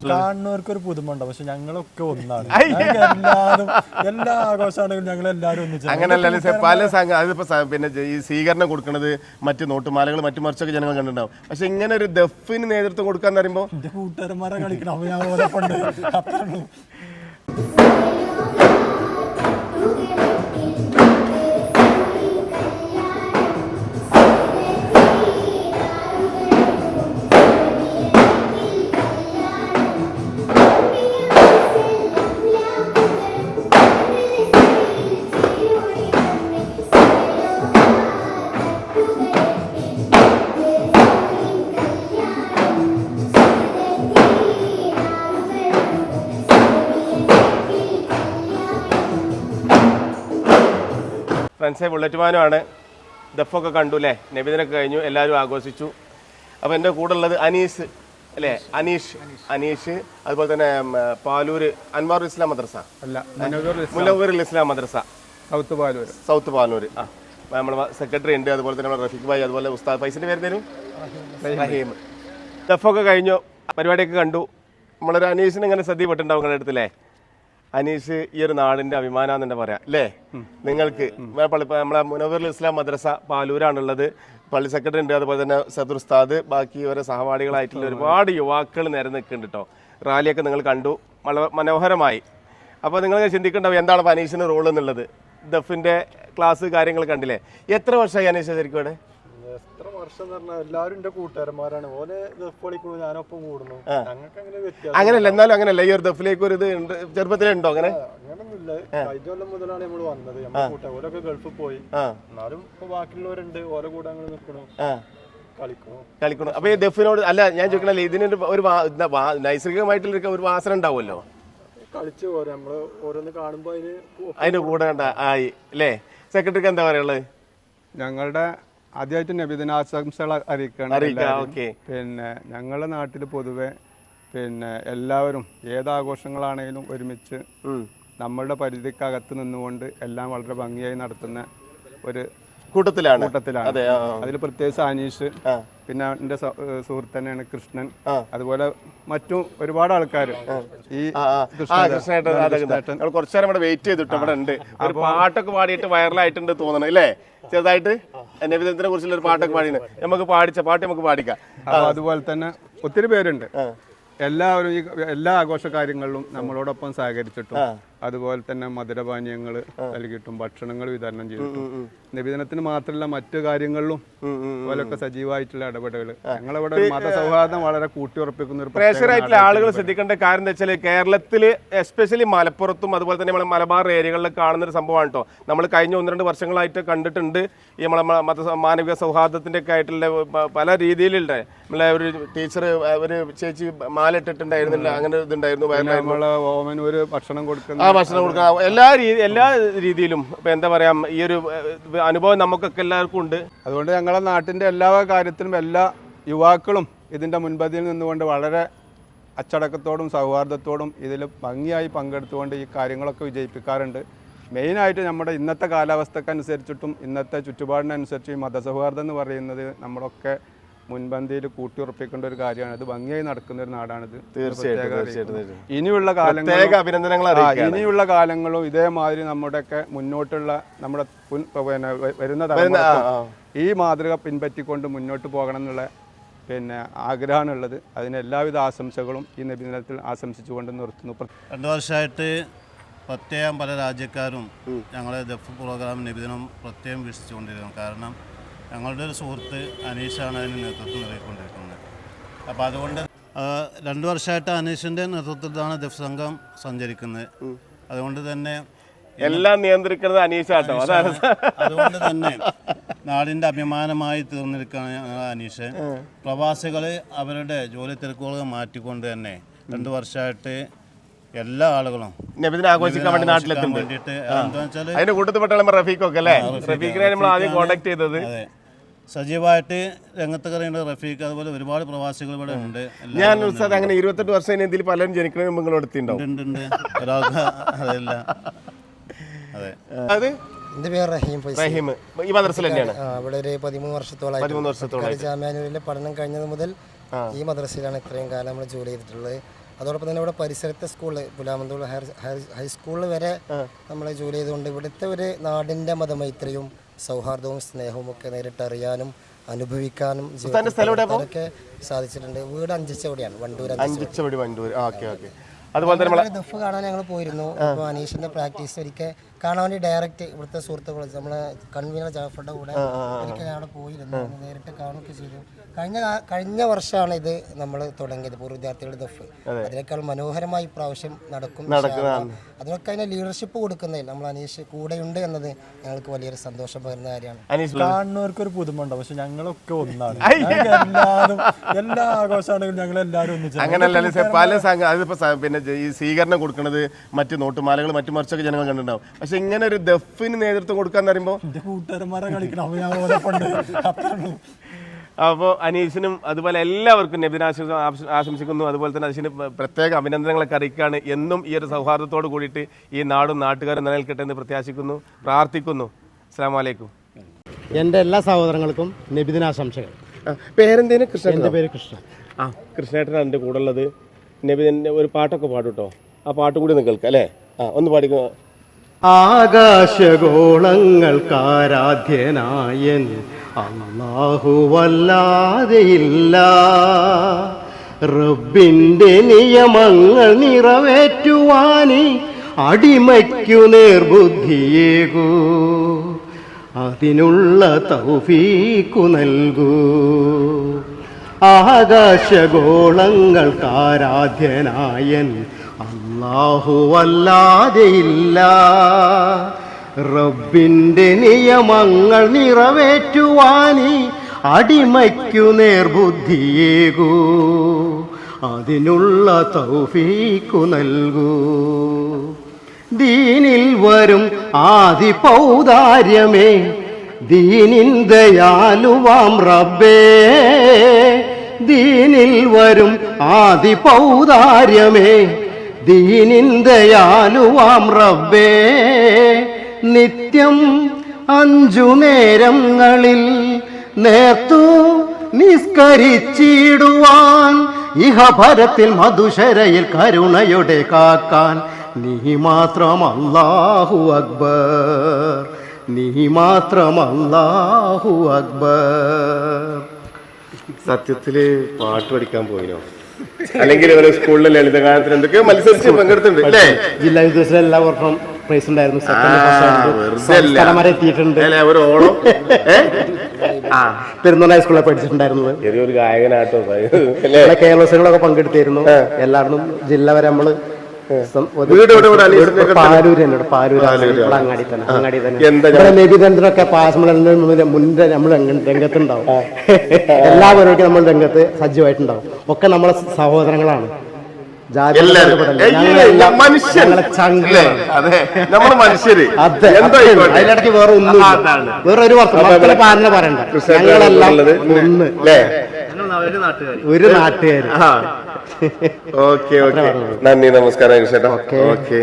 കാണുന്നവർക്ക് ഒരു പുതുമ ഉണ്ടാവും പക്ഷെ ഞങ്ങളൊക്കെ ഒന്നാണ്. എല്ലാവരും എല്ലാ ആഘോഷമാണെങ്കിലും ഞങ്ങൾ എല്ലാവരും ഒന്നിച്ചു അങ്ങനല്ല സെ- പല സംഘം അതിപ്പോ പിന്നെ ഈ സ്വീകരണം കൊടുക്കുന്നത് മറ്റു നോട്ടുമാലകൾ മറ്റു മറിച്ചൊക്കെ ജനങ്ങൾ കണ്ടിട്ടുണ്ടാവും. പക്ഷെ ഇങ്ങനെ ഒരു ദഫിന് നേതൃത്വം കൊടുക്കാന്ന് പറയുമ്പോൾ എന്റെ കൂട്ടുകാരന്മാരെ കളിക്കണം. അത്രയുള്ളൂ ബുള്ളറ്റുമാനുമാണ് ദഫൊക്കെ കണ്ടു അല്ലേ നബിദിനൊക്കെ കഴിഞ്ഞു. എല്ലാവരും ആഘോഷിച്ചു. അപ്പോൾ എന്റെ കൂടെ ഉള്ളത് അനീസ് അല്ലേ അനീഷ് അനീഷ് അതുപോലെ തന്നെ പാലൂർ അൻവാർ ഇസ്ലാം മദ്രസ. അല്ല മനോഹർ ഇസ്ലാം. മദ്രസ. സൗത്ത് പാലൂർ സൗത്ത് പാലൂർ ആ നമ്മുടെ സെക്രട്ടറി ഉണ്ട്. അതുപോലെ തന്നെ നമ്മുടെ റഫീഖ് ഭായി അതുപോലെ ഉസ്താദ്. ഫൈസിന്റെ പേര് തരും? റഹീം. ദഫൊക്കെ കഴിഞ്ഞു. പരിപാടിയൊക്കെ കണ്ടു. നമ്മളൊരു അനീഷിന് ഇങ്ങനെ ശ്രദ്ധപ്പെട്ടുണ്ടാവും നിങ്ങളുടെ അടുത്തല്ലേ അനീഷ് ഈ ഒരു നാടിന്റെ അഭിമാനാന്ന് തന്നെ പറയാം അല്ലേ? നിങ്ങൾക്ക് നമ്മളെ മുനവറിൽ ഇസ്ലാം മദ്രസ പാലൂരാണുള്ളത്. പള്ളി സെക്രട്ടറി ഉണ്ട് അതുപോലെ തന്നെ സദുർസ്താദ് ബാക്കി ഇവരെ സഹപാഠികളായിട്ടുള്ള ഒരുപാട് യുവാക്കൾ നേരെ നിൽക്കുന്നുണ്ട് കേട്ടോ റാലിയൊക്കെ നിങ്ങൾ കണ്ടു വളരെ മനോഹരമായി. അപ്പോൾ നിങ്ങൾ ചിന്തിക്കേണ്ടാവും എന്താണ് അനീഷിന് റോൾ എന്നുള്ളത്? ദഫിന്റെ ക്ലാസ് കാര്യങ്ങൾ കണ്ടില്ലേ? എത്ര വർഷമായി അനീഷ് ശരിക്കും ഇവിടെ? വർഷം പറഞ്ഞാൽ എല്ലാവരും എന്റെ കൂട്ടുകാരന്മാരാണ്. ഓലെ ദഫ് കളിക്കുന്നു ഞാനൊപ്പം കൂടുന്നു. ഞങ്ങൾക്ക് അങ്ങനെ വ്യത്യാസം അങ്ങനെയല്ല എന്നാലും അങ്ങനെയല്ല. ഈ ഒരു ദഫിലേക്ക് ഒരു ഇത് ഉണ്ട് ചെറുപ്പത്തിലേ ഉണ്ടോ അങ്ങനെ? അങ്ങനൊന്നുമില്ല. കഴിഞ്ഞ കൊല്ലം മുതലാണ് നമ്മൾ വന്നത്. നമ്മുടെ കൂട്ടുകാർ ഓലൊക്കെ ഗൾഫിൽ പോയി. എന്നാലും ഇപ്പൊ ബാക്കിയുള്ളവരുണ്ട്. ഓലെ കൂടെ അങ്ങനെ നിൽക്കണു ആ. കളിക്കണു കളിക്കണം അപ്പൊ ഈ ദഫിനോട് അല്ല ഞാൻ ചോദിക്കണല്ലേ ഇതിനൊരു ഒരു നൈസർഗികമായിട്ടുള്ള ഒരു വാസന ഉണ്ടാവുമല്ലോ? കളിച്ചു പോരാ. നമ്മൾ ഓരോന്ന് കാണുമ്പോ അതിന് അതിന്റെ കൂടെ ആയി അല്ലേ? സെക്രട്ടറിക്ക് എന്താ പറയുള്ളത് ഞങ്ങളുടെ ആദ്യമായിട്ട് നബിദിനാശംസകൾ അറിയിക്കണം അറിയിക്കാം എല്ലാവരെയും. ഓക്കെ പിന്നെ ഞങ്ങളുടെ നാട്ടിൽ പൊതുവെ പിന്നെ എല്ലാവരും ഏതാഘോഷങ്ങളാണെങ്കിലും ഒരുമിച്ച് നമ്മളുടെ പരിധിക്കകത്ത് നിന്നുകൊണ്ട് എല്ലാം വളരെ ഭംഗിയായി നടത്തുന്ന ഒരു കൂട്ടത്തിലാണ്. കൂട്ടത്തിലാണ്. അതിൽ പ്രത്യേകിച്ച് അനീഷ് പിന്നെ എന്റെ സുഹൃത്ത് തന്നെയാണ് കൃഷ്ണൻ. അതുപോലെ മറ്റു ഒരുപാട് ആൾക്കാർ ഈ കൃഷ്ണേട്ടൻ കുറച്ചു നേരം ഇവിടെ വെയിറ്റ് ചെയ്തിട്ട് ഇവിടെ ഉണ്ട്. ഒരു പാട്ടൊക്കെ പാടിയിട്ട് വൈറലായിട്ടുണ്ട് തോന്നണം അല്ലേ ചെറുതായിട്ട്. നബിദത്തിനെ കുറിച്ചുള്ള ഒരു പാട്ടൊക്കെ പാടിയാണ് നമുക്ക് പാടിച്ച പാട്ട് നമുക്ക് പാടിക്കാം. അതുപോലെ തന്നെ ഒത്തിരി പേരുണ്ട്. എല്ലാവരും ഈ എല്ലാ ആഘോഷ കാര്യങ്ങളിലും നമ്മളോടൊപ്പം സഹകരിച്ചിട്ടും അതുപോലെ തന്നെ മധുരപാനീയങ്ങൾ നൽകിയിട്ടും ഭക്ഷണങ്ങൾ വിതരണം ചെയ്തിട്ടും. നബിദിനത്തിന് മാത്രമല്ല മറ്റു കാര്യങ്ങളിലും അതുപോലൊക്കെ സജീവമായിട്ടുള്ള ഇടപെടലുകൾ. ഞങ്ങളവിടെ മതസൗഹാർദ്ദം വളരെ കൂട്ടിയുറപ്പിക്കുന്ന ഒരു പ്രേക്ഷകരായിട്ടുള്ള ആളുകൾ ശ്രദ്ധിക്കേണ്ട കാര്യം എന്താ വെച്ചാൽ കേരളത്തിൽ എസ്പെഷ്യലി മലപ്പുറത്തും അതുപോലെ തന്നെ നമ്മളെ മലബാർ ഏരിയകളിൽ കാണുന്ന ഒരു സംഭവമാണ് കേട്ടോ നമ്മൾ കഴിഞ്ഞ ഒന്ന് രണ്ട് വർഷങ്ങളായിട്ട് കണ്ടിട്ടുണ്ട്. ഈ നമ്മളെ മത മാനവിക സൗഹാർദ്ദത്തിന്റെ ഒക്കെ ആയിട്ടുള്ള പല രീതിയിലുണ്ട്. നമ്മളെ ഒരു ടീച്ചർ ഒരു ചേച്ചി മാല ഇട്ടിട്ടുണ്ടായിരുന്നില്ല. അങ്ങനെ ഇതുണ്ടായിരുന്നു. നമ്മളെ ഒരു ഭക്ഷണം കൊടുക്കുന്ന ഭക്ഷണം കൊടുക്കുക എല്ലാ രീതി എല്ലാ രീതിയിലും ഇപ്പം എന്താ പറയാ ഈ ഒരു അനുഭവം നമുക്കൊക്കെ എല്ലാവർക്കും ഉണ്ട്. അതുകൊണ്ട് ഞങ്ങളുടെ നാട്ടിന്റെ എല്ലാ കാര്യത്തിലും എല്ലാ യുവാക്കളും ഇതിന്റെ മുൻപതിയിൽ നിന്നുകൊണ്ട് വളരെ അച്ചടക്കത്തോടും സൗഹാർദ്ദത്തോടും ഇതിൽ ഭംഗിയായി പങ്കെടുത്തുകൊണ്ട് ഈ കാര്യങ്ങളൊക്കെ വിജയിപ്പിക്കാറുണ്ട്. മെയിനായിട്ട് നമ്മുടെ ഇന്നത്തെ കാലാവസ്ഥക്കനുസരിച്ചിട്ടും ഇന്നത്തെ ചുറ്റുപാടിനനുസരിച്ച് ഈ മതസൗഹാർദ്ദം എന്ന് പറയുന്നത് നമ്മളൊക്കെ മുൻപന്തിയിൽ കൂട്ടിയുറപ്പിക്കേണ്ട ഒരു കാര്യമാണ്. ഇത് ഭംഗിയായി നടക്കുന്ന ഒരു നാടാണിത്. ഇത് തീർച്ചയായിട്ടും, ഇനിയുള്ള കാലങ്ങൾ പ്രത്യേക അഭിനന്ദനങ്ങൾ ഇനിയുള്ള കാലങ്ങളും ഇതേമാതിരി നമ്മുടെയൊക്കെ മുന്നോട്ടുള്ള നമ്മുടെ പിന്നെ വരുന്ന ഈ മാതൃക പിൻപറ്റിക്കൊണ്ട് മുന്നോട്ട് പോകണം എന്നുള്ള പിന്നെ ആഗ്രഹമാണുള്ളത്. അതിന് എല്ലാവിധ ആശംസകളും ഈ നബിദിനത്തിൽ ആശംസിച്ചുകൊണ്ട് നിർത്തുന്നു. രണ്ടു രണ്ട് വർഷമായിട്ട് പ്രത്യേകം പല രാജ്യക്കാരും ഞങ്ങളെ ദഫ് പ്രോഗ്രാം നിബിധനം പ്രത്യേകം വീക്ഷിച്ചുകൊണ്ടിരിക്കുന്നു കാരണം ഞങ്ങളുടെ ഒരു സുഹൃത്ത് അനീഷാണ് അതിന് നേതൃത്വം നൽകിക്കൊണ്ടിരിക്കുന്നത്. അപ്പോൾ അതുകൊണ്ട് രണ്ട് വർഷമായിട്ട് അനീഷിന്റെ നേതൃത്വത്തിലാണ് ദഫ് സംഘം സഞ്ചരിക്കുന്നത്. അതുകൊണ്ട് തന്നെ എല്ലാം നിയന്ത്രിക്കുന്നത് അനീഷാട്ടോ? അതാണ്. അതുകൊണ്ട് തന്നെ നാടിന്റെ അഭിമാനമായി തീർന്നിരിക്കുകയാണ് അനീഷ്. പ്രവാസികൾ അവരുടെ ജോലി തിരക്കുകൾ മാറ്റിക്കൊണ്ട് തന്നെ രണ്ട് വർഷമായിട്ട് എല്ലാ ആളുകളും ആഘോഷിക്കാൻ വേണ്ടി നാട്ടിലെത്തും അതിന്റെ കൂട്ടത്തിൽപ്പെട്ട നമ്മൾ റഫീഖൊക്കെ അല്ലേ? റഫീഖിനെ നമ്മൾ ആദ്യം കോണ്ടാക്ട് ചെയ്തത്. സജീവമായിട്ട് രംഗത്ത് കറിയുണ്ട് റഫീഖ് അതുപോലെ ഒരുപാട് പ്രവാസികൾ ഇവിടെ ഉണ്ട്. ഞാൻ ഉത്സാഹം അങ്ങനെ ഇരുപത്തെട്ട് വർഷം ഇതിൽ പലരും ജനിക്കണ നിങ്ങൾ എടുത്തിട്ടുണ്ടാവും. ഒരാൾക്ക് അതല്ല. അതെ. അത്? എന്റെ പേര് റഹീം ഫൈസൽ റഹീം. ഈ മദ്രസയിൽ തന്നെയാണ്? ആ, ഒരു പതിമൂന്ന് വർഷത്തോളായി പതിമൂന്ന് വർഷത്തോളായിട്ട്. ജാമ്യാനൂരിലെ പഠനം കഴിഞ്ഞത് മുതൽ ഈ മദ്രസയിലാണ് ഇത്രയും കാലം നമ്മൾ ജോലി ചെയ്തിട്ടുള്ളത്. അതോടൊപ്പം തന്നെ ഇവിടെ പരിസരത്തെ സ്കൂളിൽ പുലാമന്തോൾ ഹയർ ഹയർ ഹൈസ്കൂളിൽ വരെ നമ്മൾ ജോലി ചെയ്തുകൊണ്ട് ഇവിടുത്തെ ഒരു നാടിന്റെ മതമൈത്രിയും സൗഹാർദ്ദവും സ്നേഹവും ഒക്കെ നേരിട്ട് അറിയാനും അനുഭവിക്കാനും സാധിച്ചിട്ടുണ്ട്. വീട് അഞ്ചിച്ചവടിയാണ് വണ്ടൂർ. അഞ്ചിച്ചവടി. വണ്ടൂർ. Okay okay. അതുപോലെ തന്നെ നമ്മളെ ദഫ് കാണാൻ ഞങ്ങൾ പോയിരുന്നു. ഇപ്പോൾ അനീഷിന്റെ പ്രാക്ടീസ് ഒരിക്കൽ കാണാൻ വേണ്ടി ഡയറക്റ്റ് ഇവിടുത്തെ സുഹൃത്തുക്കൾ നമ്മളെ കൺവീനർ ജാഫറുടെ കൂടെ ഒരിക്കൽ അവിടെ പോയിരുന്നു. നേരിട്ട് കാണുകയൊക്കെ ചെയ്തു. കഴിഞ്ഞ കഴിഞ്ഞ വർഷമാണ് ഇത് നമ്മൾ തുടങ്ങിയത് പൂർവ വിദ്യാർത്ഥികളുടെ ദഫ്. അതിനേക്കാൾ മനോഹരമായി പ്രാവശ്യം നടക്കും. അതിനൊക്കെ അതിന് ലീഡർഷിപ്പ് കൊടുക്കുന്നതിൽ നമ്മൾ അനീഷ് കൂടെയുണ്ട് എന്നത് ഞങ്ങൾക്ക് വലിയൊരു സന്തോഷം പകരുന്ന കാര്യമാണ്. കാണുന്നവർക്ക് ഒരു പുതുമ ഉണ്ടാവും പക്ഷെ ഞങ്ങളൊക്കെ ഒന്നാണ്. ഞങ്ങൾക്ക് എല്ലാ ആഘോഷമാണെങ്കിലും ഞങ്ങൾ എല്ലാവരും ഒന്നിച്ചാണ് അങ്ങനല്ല സെ- പല സംഘ അതിപ്പോ സ- പിന്നെ ഈ സ്വീകരണം കൊടുക്കുന്നത് മറ്റ് നോട്ടുമാലകൾ മറ്റു മറിച്ചൊക്കെ ജനങ്ങൾ കണ്ടിട്ടുണ്ടാവും. പക്ഷെ ഇങ്ങനെ ഒരു ദഫിന് നേതൃത്വം കൊടുക്കാന്ന് പറയുമ്പോൾ കൂട്ടുകാരന്മാരെ കളിക്കണം. അപ്പോൾ അനീഷിനും അതുപോലെ എല്ലാവർക്കും നബിദിനാശംസ ആശംസിക്കുന്നു. അതുപോലെ തന്നെ അനീഷിന് പ്രത്യേക അഭിനന്ദനങ്ങളൊക്കെ അറിയിക്കുകയാണ് എന്നും ഈ ഒരു സൗഹാർദ്ദത്തോട് കൂടിയിട്ട് ഈ നാടും നാട്ടുകാരും നിലനിൽക്കട്ടെ എന്ന് പ്രത്യാശിക്കുന്നു. പ്രാർത്ഥിക്കുന്നു. അസ്സാം വലൈക്കും എന്റെ എല്ലാ സഹോദരങ്ങൾക്കും നബിദിനാശംസകൾ. പേരെന്തേനും? കൃഷ്ണൻ എന്റെ പേര് കൃഷ്ണൻ. ആ കൃഷ്ണേട്ടനാണ് എന്റെ കൂടെ ഉള്ളത്. നബിദിന്റെ ഒരു പാട്ടൊക്കെ പാടും കേട്ടോ ആ പാട്ട് കൂടി ഒന്ന് കേൾക്കാം അല്ലേ? ആ ഒന്ന് പാടിക്കോ ആകാശഗോളങ്ങൾക്കാരാധ്യനായൻ അല്ലാഹുവല്ലാതെയില്ല. റബ്ബിന്റെ നിയമങ്ങൾ നിറവേറ്റുവാനി അടിമയ്ക്കു നേർബുദ്ധിയേകൂ. അതിനുള്ള തൗഫീക്കു നൽകൂ. ആകാശഗോളങ്ങൾക്കാരാധ്യനായൻ അല്ലാഹുവല്ലാതെയില്ല റബ്ബിന്റെ നിയമങ്ങൾ നിറവേറ്റുവാനി അടിമയ്ക്കു നേർബുദ്ധിയേകൂ. അതിനുള്ള തൗഫീക്കു നൽകൂ. ദീനിൽ വരും ആദി പൗദാര്യമേ ദീനിൻ ദയാലുവാം റബ്ബേ. ദീനിൽ വരും ആദി പൗദാര്യമേ ദീനിന്ദയാലുവാം റബ്ബേ. നിത്യം അഞ്ചു നേരങ്ങളിൽ നേർത്തു നിസ്കരിച്ചിടുവാൻ. ഇഹഭരത്തിൽ മധുശരയിൽ കരുണയുടെ കാക്കാൻ. നീ മാത്രം അല്ലാഹു അക്ബർ. നീ മാത്രം അല്ലാഹു അക്ബർ. സത്യത്തിൽ പാട്ട് പഠിക്കാൻ പോയിനോ? അല്ലെങ്കിൽ ഇവരെ സ്കൂളിലെ ലളിതഗാനത്തിന് എന്തൊക്കെയോ മത്സരിച്ച് പങ്കെടുത്തിട്ടുണ്ട് അല്ലേ? ജില്ലാ വിദ്യാഭ്യാസം എല്ലാ വർഷം പ്രൈസ് ഉണ്ടായിരുന്നു. വരെ എത്തിയിട്ടുണ്ട്. ഒരു ഓണം. പെരുന്നോള ഹൈസ്കൂളിൽ പഠിച്ചിട്ടുണ്ടായിരുന്നത്. ചെറിയൊരു ഗായകനാട്ടോ കേരളോത്സവങ്ങളൊക്കെ പങ്കെടുത്തിരുന്നു. എല്ലായിടത്തും ജില്ല വരെ നമ്മൾ പാലൂര് ഇവിടെ അങ്ങാടി തന്നെ അങ്ങാടി തന്നെ. പാസ്മളിന്റെ നമ്മൾ രംഗത്തുണ്ടാവും. എല്ലാ പരിപാടിക്കും നമ്മൾ രംഗത്ത് സജീവമായിട്ടുണ്ടാവും. ഒക്കെ നമ്മളെ സഹോദരങ്ങളാണ്. ജാതി എല്ലാരും. ബന്ധപ്പെട്ടല്ല. ഏയ്, ഞങ്ങളെല്ലാം മനുഷ്യൻ. ഞങ്ങളെ അല്ലേ? ചങ്കളാണ് അതെ. നമ്മൾ മനുഷ്യര്. അതെ. എന്തോ അത്രേ ഉള്ളൂ. ആയിക്കോട്ടെ. അതിനിടയ്ക്ക് വേറെ ഒന്നും വേറെ ഒരു വർഷം മക്കളെ പാലന പറയണ്ട ഞങ്ങളെല്ലാം ഒന്ന്. ഒരു നാട്ടുകാരി. ഓക്കെ ഓക്കെ നന്ദി നമസ്കാരം ഓക്കെ ഓക്കെ